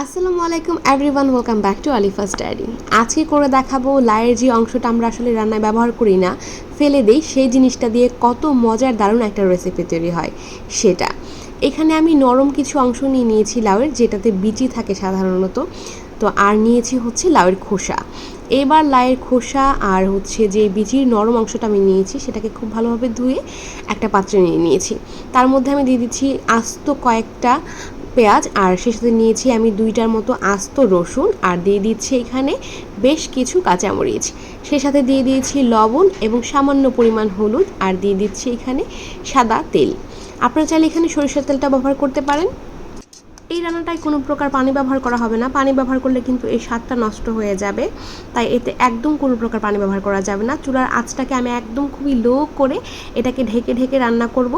আসসালামু আলাইকুম everyone welcome back to Alifa study আজকে করে দেখাবো লায়ের যে অংশটা আমরা আসলে রান্নায় ব্যবহার করি না, ফেলে দিই, সেই জিনিসটা দিয়ে কত মজার দারুণ একটা রেসিপি তৈরি হয় সেটা। এখানে আমি নরম কিছু অংশ নিয়ে নিয়েছি লাউয়ের, যেটাতে বিচি থাকে সাধারণত। তো আর নিয়েছি হচ্ছে লাউয়ের খোসা। এবার লাউয়ের খোসা আর হচ্ছে যে বিচির নরম অংশটা আমি নিয়েছি, সেটাকে খুব ভালোভাবে ধুয়ে একটা পাত্রে নিয়ে নিয়েছি। তার মধ্যে আমি দিয়ে দিচ্ছি আস্ত কয়েকটা পেঁয়াজ, আর সে সাথে নিয়েছি আমি দুইটার মতো আস্ত রসুন, আর দিয়ে দিচ্ছি এখানে বেশ কিছু কাঁচামরিচ। সে সাথে দিয়ে দিয়েছি লবণ এবং সামান্য পরিমাণ হলুদ, আর দিয়ে দিচ্ছি এখানে সাদা তেল। আপনারা চাইলে এখানে সরিষার তেলটা ব্যবহার করতে পারেন। এই রান্নাটায় কোনো প্রকার পানি ব্যবহার করা হবে না। পানি ব্যবহার করলে কিন্তু এই স্বাদটা নষ্ট হয়ে যাবে। তাই এতে একদম কোনো প্রকার পানি ব্যবহার করা যাবে না। চুলার আঁচটাকে আমি একদম খুবই লো করে এটাকে ঢেকে ঢেকে রান্না করব।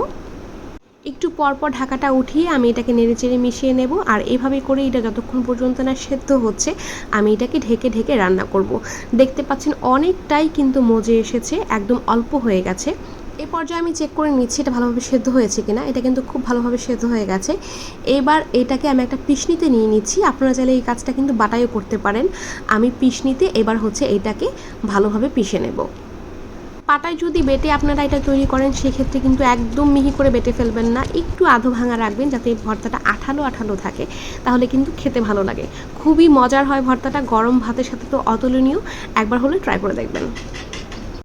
একটু পরপর ঢাকাটা উঠিয়ে আমি এটাকে নেড়ে চেড়ে মিশিয়ে নেব। আর এইভাবে করে এটা যতক্ষণ পর্যন্ত না সেদ্ধ হচ্ছে, আমি এটাকে ঢেকে ঢেকে রান্না করব। দেখতে পাচ্ছেন অনেকটাই কিন্তু মজে এসেছে, একদম অল্প হয়ে গেছে। এই পর্যায়ে আমি চেক করে নিচ্ছি এটা ভালোভাবে সেদ্ধ হয়েছে কিনা। এটা কিন্তু খুব ভালোভাবে সেদ্ধ হয়ে গেছে। এবার এটাকে আমি একটা পিসনিতে নিয়ে নিচ্ছি। আপনারা চাইলে এই কাজটা কিন্তু বাটাইও করতে পারেন। আমি পিসনিতে এবার হচ্ছে এটাকে ভালোভাবে পিষে নেব। পাটায় যদি বেটে আপনারা এটা তৈরি করেন, সেক্ষেত্রে কিন্তু একদম মিহি করে বেটে ফেলবেন না। একটু আধো ভাঙা রাখবেন যাতে এই ভর্তাটা আঠালো আঠালো থাকে। তাহলে কিন্তু খেতে ভালো লাগে। খুবই মজার হয় ভর্তাটা, গরম ভাতের সাথে তো অতুলনীয়। একবার হলে ট্রাই করে দেখবেন।